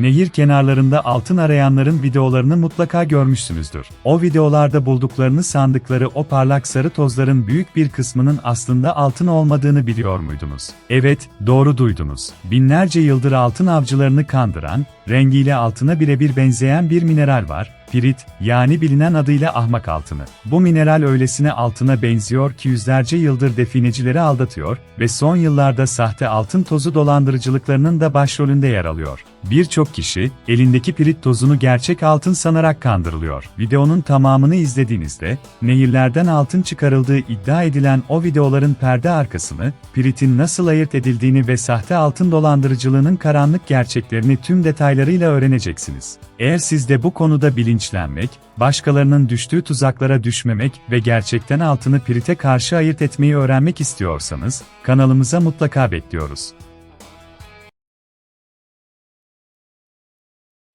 Nehir kenarlarında altın arayanların videolarını mutlaka görmüşsünüzdür. O videolarda bulduklarını sandıkları o parlak sarı tozların büyük bir kısmının aslında altın olmadığını biliyor muydunuz? Evet, doğru duydunuz. Binlerce yıldır altın avcılarını kandıran, rengiyle altına birebir benzeyen bir mineral var, pirit, yani bilinen adıyla ahmak altını. Bu mineral öylesine altına benziyor ki yüzlerce yıldır definecileri aldatıyor ve son yıllarda sahte altın tozu dolandırıcılıklarının da başrolünde yer alıyor. Birçok kişi, elindeki pirit tozunu gerçek altın sanarak kandırılıyor. Videonun tamamını izlediğinizde, nehirlerden altın çıkarıldığı iddia edilen o videoların perde arkasını, piritin nasıl ayırt edildiğini ve sahte altın dolandırıcılığının karanlık gerçeklerini tüm detaylarıyla öğreneceksiniz. Eğer siz de bu konuda bilinçlenmek, başkalarının düştüğü tuzaklara düşmemek ve gerçekten altını pirite karşı ayırt etmeyi öğrenmek istiyorsanız, kanalımıza mutlaka bekliyoruz.